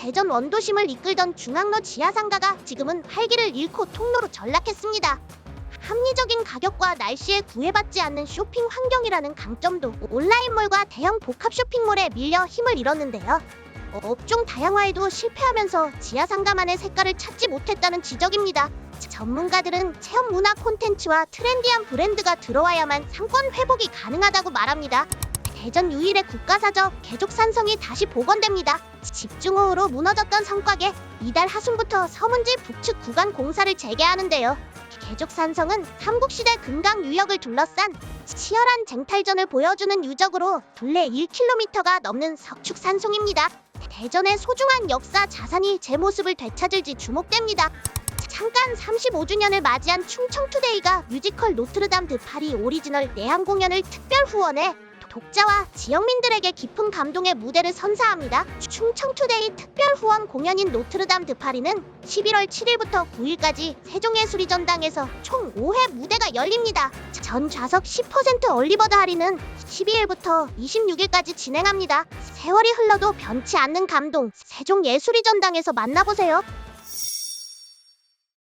대전 원도심을 이끌던 중앙로 지하상가가 지금은 활기를 잃고 통로로 전락했습니다. 합리적인 가격과 날씨에 구애받지 않는 쇼핑 환경이라는 강점도 온라인몰과 대형 복합 쇼핑몰에 밀려 힘을 잃었는데요. 어, 업종 다양화에도 실패하면서 지하상가만의 색깔을 찾지 못했다는 지적입니다. 전문가들은 체험 문화 콘텐츠와 트렌디한 브랜드가 들어와야만 상권 회복이 가능하다고 말합니다. 대전 유일의 국가사적 개족 산성이 다시 복원됩니다. 집중호우로 무너졌던 성곽에 이달 하순부터 서문지 북측 구간 공사를 재개하는데요. 개족 산성은 삼국시대 금강 유역을 둘러싼 치열한 쟁탈전을 보여주는 유적으로 둘레 1km가 넘는 석축 산송입니다. 대전의 소중한 역사 자산이 제 모습을 되찾을지 주목됩니다. 잠깐 35주년을 맞이한 충청투데이가 뮤지컬 노트르담 드 파리 오리지널 내한 공연을 특별 후원해 독자와 지역민들에게 깊은 감동의 무대를 선사합니다. 충청투데이 특별 후원 공연인 노트르담 드 파리는 11월 7일부터 9일까지 세종예술이전당에서 총 5회 무대가 열립니다. 전 좌석 10% 얼리버드 할인은 12일부터 26일까지 진행합니다. 세월이 흘러도 변치 않는 감동 세종예술이전당에서 만나보세요.